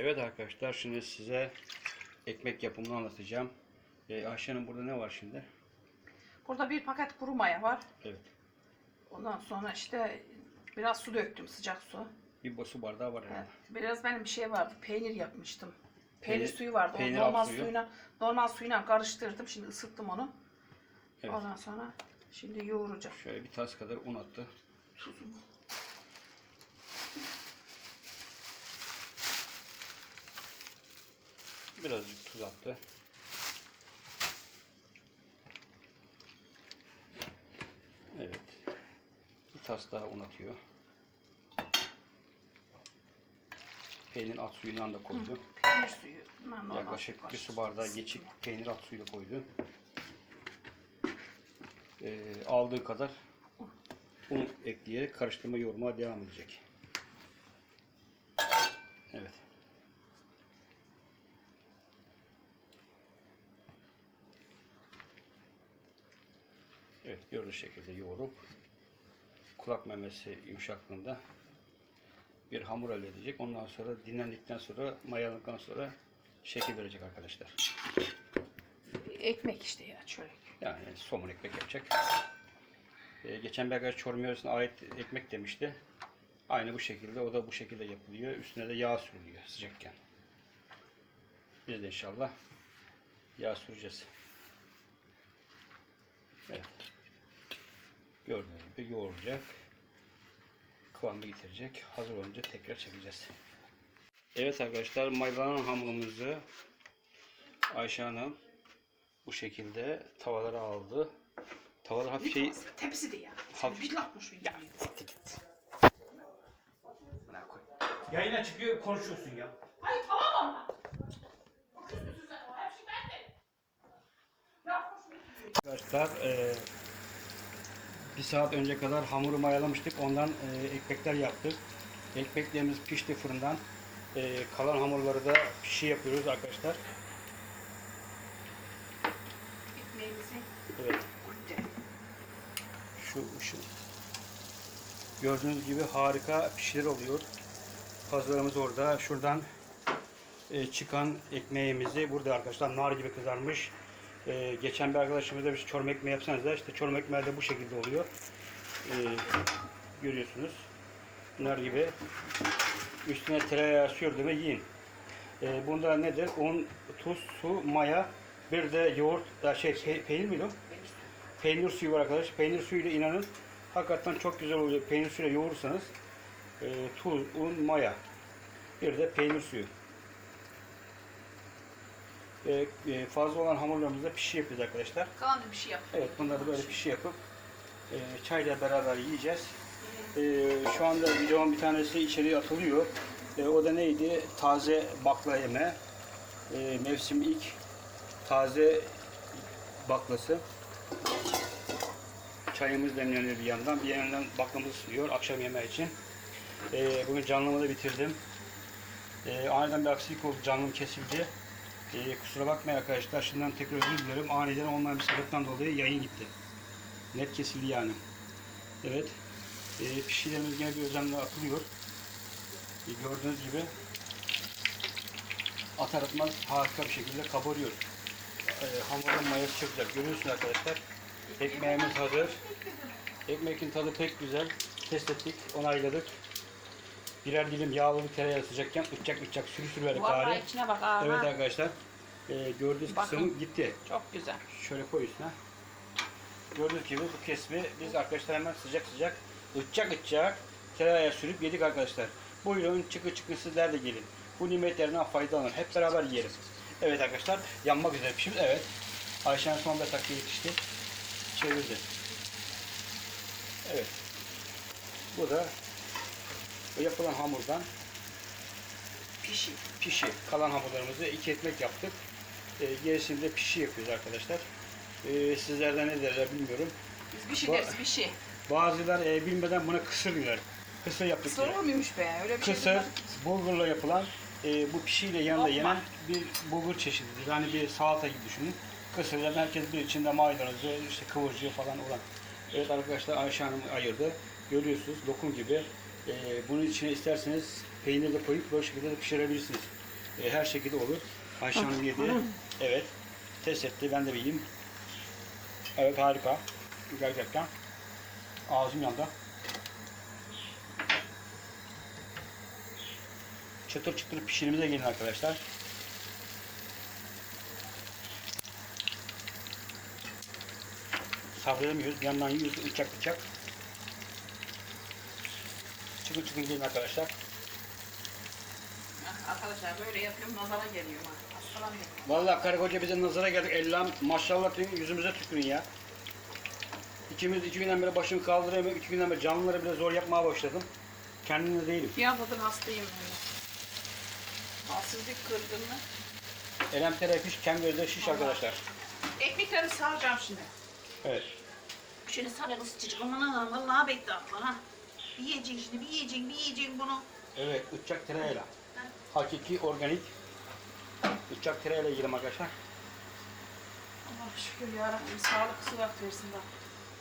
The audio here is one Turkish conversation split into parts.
Evet arkadaşlar şimdi size ekmek yapımını anlatacağım. Ee, Ayşe'nin burada ne var şimdi? Burada bir paket kuru maya var. Evet. Ondan sonra işte biraz su döktüm, sıcak su. Bir su bardağı var Evet. herhalde. Biraz benim bir şey vardı, peynir yapmıştım. Peynir, Peynir- suyu vardı. peynir normal suyu. suyuna normal suyuna karıştırdım. Şimdi ısıttım onu. Evet. Ondan sonra şimdi yoğuracağım. Şöyle bir tas kadar un attı. Tuzumu. Birazcık tuz attı. Evet. Bir tas daha un atıyor. Peynir at suyundan da koydu. Peynir suyu. Normal Yaklaşık bir su bardağı geçik peynir at suyu da koydu. Ee, aldığı kadar un ekleyerek karıştırma yoğurmaya devam edecek. Evet. Evet gördüğünüz şekilde yoğurup kulak memesi yumuşaklığında bir hamur elde edecek. Ondan sonra dinlendikten sonra mayalandıktan sonra şekil verecek arkadaşlar. Ekmek işte ya çörek. Yani somun ekmek yapacak. Ee, geçen bir arkadaş Çorum yöresine ait ekmek demişti. Aynı bu şekilde, o da bu şekilde yapılıyor. Üstüne de yağ sürülüyor sıcakken. Biz de inşallah yağ süreceğiz. Evet. Gördüğünüz gibi yoğuracak. Kıvamını getirecek. Hazır olunca tekrar çekeceğiz. Evet arkadaşlar maydanoz hamurumuzu Ayşe Hanım bu şekilde tavalara aldı. Tavalar hafif şey... Tepsi de ya. Hafif- Bir lakmış ya. Buna koy. Yayına çıkıyor konuşuyorsun ya. Ay tamam ama. Bakıyorsun sen o her şey bende. Ya hoş Arkadaşlar e, bir saat önce kadar hamuru mayalamıştık. Ondan e, ekmekler yaptık. Ekmeklerimiz pişti fırından. E, kalan hamurları da pişi yapıyoruz arkadaşlar. Ekmeğimizi Evet. Şu, şu. Gördüğünüz gibi harika pişiler oluyor. Pazarımız orada. Şuradan e, çıkan ekmeğimizi burada arkadaşlar nar gibi kızarmış. E, geçen bir arkadaşımız da bir çorum ekmeği yapsanız da işte çorum ekmeği de bu şekilde oluyor. E, görüyorsunuz. Nar gibi. Üstüne tereyağı sürdü ve yiyin. E, bunda nedir? Un, tuz, su, maya, bir de yoğurt, da şey pe- peynir miydi o? Peynir suyu var arkadaş. Peynir suyuyla inanın hakikaten çok güzel oluyor. Peynir suyuyla yoğurursanız e, tuz, un, maya. Bir de peynir suyu. E, e, fazla olan hamurlarımızda pişi yapıyoruz arkadaşlar. Kalan bir şey yap. Evet bunları böyle pişi yapıp e, çayla beraber yiyeceğiz. E, şu anda videonun bir tanesi içeriye atılıyor. E, o da neydi? Taze bakla yeme. E, mevsim ilk taze baklası. Çayımız demleniyor bir yandan. Bir yandan baklamız ısınıyor akşam yemeği için. E, bugün canlımı da bitirdim. E, aniden bir aksilik oldu. Canlım kesildi. E, kusura bakmayın arkadaşlar. Şimdiden tekrar özür dilerim. Aniden olmayan bir sebepten dolayı yayın gitti. Net kesildi yani. Evet. E, pişilerimiz yine bir özenle atılıyor. E, gördüğünüz gibi atar atmaz harika bir şekilde kabarıyor. E, hamurun mayası çok güzel. Görüyorsunuz arkadaşlar. Ekmeğimiz hazır. Ekmeğin tadı pek güzel. Test ettik, onayladık. Birer dilim yağlı bir tereyağı sıcakken uçacak uçacak sürü sürü verdik Vallahi içine bak ağzına. Evet arkadaşlar. E, gördüğünüz Bakın. kısım gitti. Çok güzel. Şöyle koy üstüne. Gördüğünüz gibi bu kesmi biz arkadaşlar hemen sıcak sıcak ıtacak ıtacak tereyağı sürüp yedik arkadaşlar. Buyurun çıkı çıkı sizler de gelin. Bu nimetlerinden faydalanın. Hep beraber yiyelim. Evet arkadaşlar yanmak üzere pişmiş. Evet. Ayşen son bir dakika yetişti. Çevirdi. Evet. Bu da bu yapılan hamurdan Pişi. pişi. Kalan hamurlarımızı iki ekmek yaptık. E, gerisini de pişi yapıyoruz arkadaşlar. E, sizlerden ne derler bilmiyorum. Biz şey Bu- deriz şey. Bazılar e, bilmeden buna kısır diyorlar. Kısır yaptık diye. Sorulur muymuş be? Öyle bir şey Kısır, bilmem. bulgurla yapılan e, bu pişiyle yanında Lokma. yenen bir bulgur çeşididir. Yani bir salata gibi düşünün. Kısırla herkes bir içinde maydanozu, işte kıvırcığı falan olan. Evet arkadaşlar Ayşe Hanım ayırdı. Görüyorsunuz lokum gibi. E, bunun içine isterseniz peynir de koyup böyle şekilde de pişirebilirsiniz. E, her şekilde olur. Ayşe Hanım yedi. Evet. Test etti. Ben de bir yiyeyim. Evet harika. Gerçekten. Ağzım yandı. Çıtır çıtır pişirimize gelin arkadaşlar. Sabredemiyoruz. Bir yandan yiyoruz. Bıçak bıçak. Çıkın çıkın gelin arkadaşlar. Arkadaşlar böyle yapıyorum nazara geliyor. Vallahi karı koca bize nazara geldik. Ellam maşallah deyin, yüzümüze tükürün ya. İkimiz iki günden beri başımı kaldıramıyorum. İki günden beri canlıları bile zor yapmaya başladım. Kendimde değilim. Bir haftadır hastayım. Halsizlik kırgınlığı. Elem terapiş, kem gözde şiş arkadaşlar. Ekmekleri saracağım şimdi. Evet. Şöyle sarı ısıtıcı. Aman vallahi bekle abla ha. Bir yiyeceksin şimdi, bir yiyeceksin, bir yiyeceksin bunu. Evet, uçak tereyağıyla. Hakiki, organik. Uçak tereyağıyla yiyelim arkadaşlar. Allah şükür yarabbim sağlık sıhhat versin bak.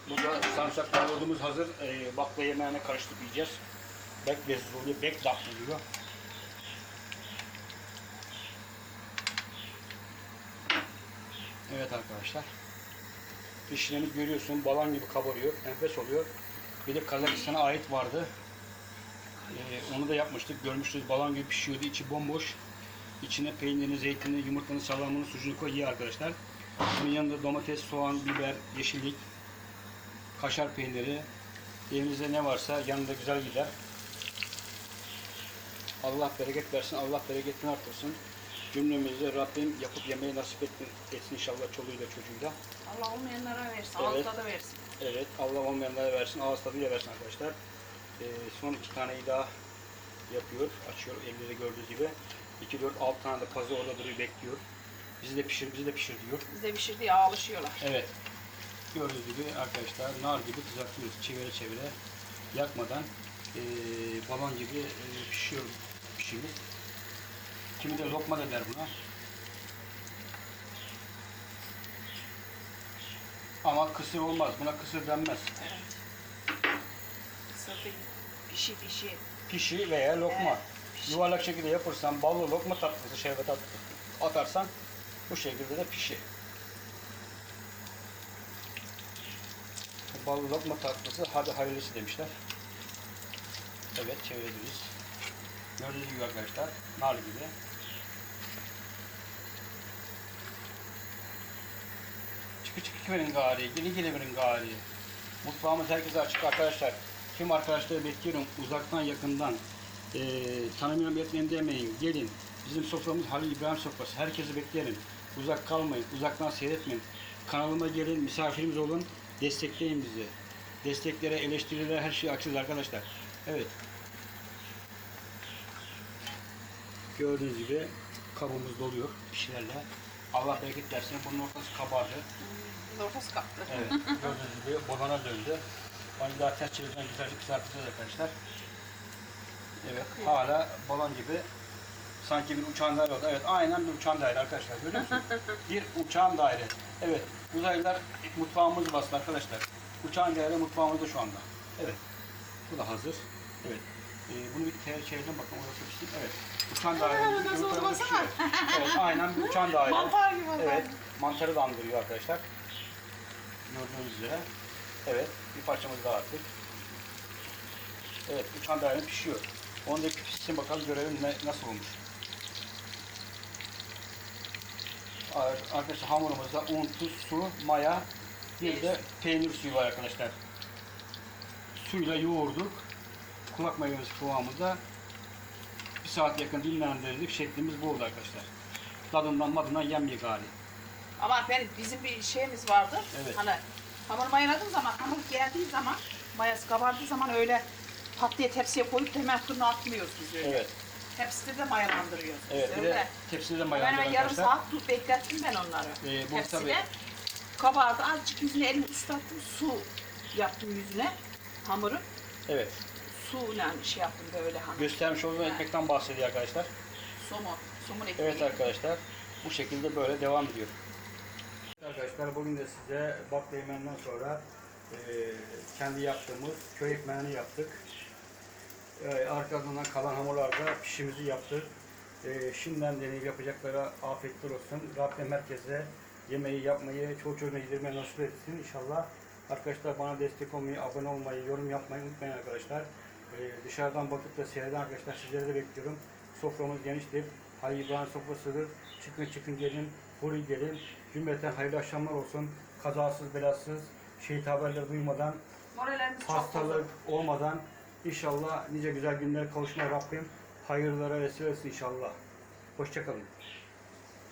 Burada sarımsak yoğurdumuz hazır. Ee, bakla yemeğine karıştırıp yiyeceğiz. Bek oluyor, bek tatlı oluyor. Evet arkadaşlar. Pişireni görüyorsun, balan gibi kabarıyor, enfes oluyor. Bir de Kazakistan'a ait vardı. Ee, onu da yapmıştık, görmüştünüz balan gibi pişiyordu, içi bomboş. İçine peynirini, zeytinini, yumurtanın, salamını, sucuğunu koy ye arkadaşlar. Bunun yanında domates, soğan, biber, yeşillik, kaşar peyniri, evinizde ne varsa yanında güzel gider. Allah bereket versin, Allah bereketini artırsın. Cümlemize Rabbim yapıp yemeyi nasip etsin, etsin inşallah çoluğuyla çocuğuyla. Allah olmayanlara versin, Evet. da versin. Evet, Allah olmayanlara versin, ağız tadıyla versin arkadaşlar. Ee, son iki taneyi daha yapıyor, açıyor elleri gördüğünüz gibi. 2, 4, 6 tane de pazı orada duruyor, bekliyor. Bizi de pişir, bizi de pişir diyor. Bize pişirdiği alışıyorlar. Evet. Gördüğünüz gibi arkadaşlar nar gibi kızartıyoruz. Çevire çevire yakmadan eee balon gibi eee, pişiyor pişimiz. Kimi de lokma da der buna. Ama kısır olmaz. Buna kısır denmez. Pişi pişi. Pişi veya lokma. Evet, pişi. Yuvarlak şekilde yapırsan ballı lokma tatlısı, şerbet tatlısı atarsan bu şekilde de pişi. Ballı lokma tatlısı hadi hayırlısı demişler. Evet çevirebiliriz. Gördüğünüz gibi arkadaşlar nar gibi. Çıkı kimin gari, geli benim gari. Mutfağımız herkese açık arkadaşlar. Tüm arkadaşları bekliyorum uzaktan yakından. Ee, tanımıyorum etmeyin demeyin. Gelin. Bizim soframız Halil İbrahim sofrası. Herkesi beklerim. Uzak kalmayın. Uzaktan seyretmeyin. Kanalıma gelin. Misafirimiz olun. Destekleyin bizi. Desteklere, eleştirilere her şey açığız arkadaşlar. Evet. Gördüğünüz gibi kabımız doluyor pişilerle. Allah bereket versin. Bunun ortası kabardı. Hmm, Ortası kaptı. Evet. Gördüğünüz gibi bolana döndü. Onu daha ters çevirden güzelce kızartacağız arkadaşlar. Evet. Hala balon gibi. Sanki bir uçağın daire oldu. Evet. Aynen bir uçağın daire arkadaşlar. Görüyor musunuz? bir uçağın daire. Evet. Uzaylılar mutfağımızı bastı arkadaşlar. Uçağın daire mutfağımızda şu anda. Evet. Bu da hazır. Evet. Ee, bunu bir ter çevirdim bakın orası pişti. Evet. Uçağın dairemiz nasıl pişiyor. Evet. Aynen bir uçağın daire. Mantar gibi. Evet, mantarı da andırıyor arkadaşlar. Gördüğünüz üzere. Evet, bir parçamız daha attık. Evet, uçan daire pişiyor. Onu da pişsin bakalım görelim ne, nasıl olmuş. Ar- Arkadaşlar hamurumuzda un, tuz, su, maya, bir de peynir suyu var arkadaşlar. Suyla yoğurduk. Kulak mayonezi kıvamında bir saat yakın dinlendirdik. Şeklimiz bu oldu arkadaşlar. Tadından madından yemye gali. Ama ben bizim bir şeyimiz vardı. Evet. Hani hamur mayaladığım zaman, hamur geldiği zaman, mayası kabardığı zaman öyle pat diye tepsiye koyup da hemen fırına atmıyoruz biz öyle. Evet. Tepside de mayalandırıyoruz. biz Evet, bir de tepside de Ben mayalandı hemen yarım arkadaşlar. saat tut beklettim ben onları. Ee, bu Tepside tabii- kabardı. Azıcık yüzüne elimi ıslattım. Su yaptım yüzüne. Hamuru. Evet. Suyla şey yaptım böyle hani. Göstermiş olduğum ekmekten bahsediyor arkadaşlar. Somun. Somun ekmeği. Evet arkadaşlar. Bu şekilde böyle devam ediyor. Arkadaşlar bugün de size bakla yemeğinden sonra e, kendi yaptığımız köy ekmeğini yaptık. E, arkasından kalan hamurlarda pişimizi yaptık. E, şimdiden deneyip yapacaklara afiyetler olsun. Rabbim herkese yemeği yapmayı, çoğu çocuğuna yedirmeyi nasip etsin inşallah. Arkadaşlar bana destek olmayı, abone olmayı, yorum yapmayı unutmayın arkadaşlar. Ee, dışarıdan bakıp da seyreden arkadaşlar sizleri de bekliyorum. Soframız geniştir. Halil İbrahim sofrasıdır. Çıkın çıkın gelin, buyurun gelin. Cümleten hayırlı akşamlar olsun. Kazasız belasız, şehit haberleri duymadan, Morallerimiz çok hastalık olmadan inşallah nice güzel günler kavuşmaya Rabbim hayırlara vesile etsin inşallah. Hoşçakalın.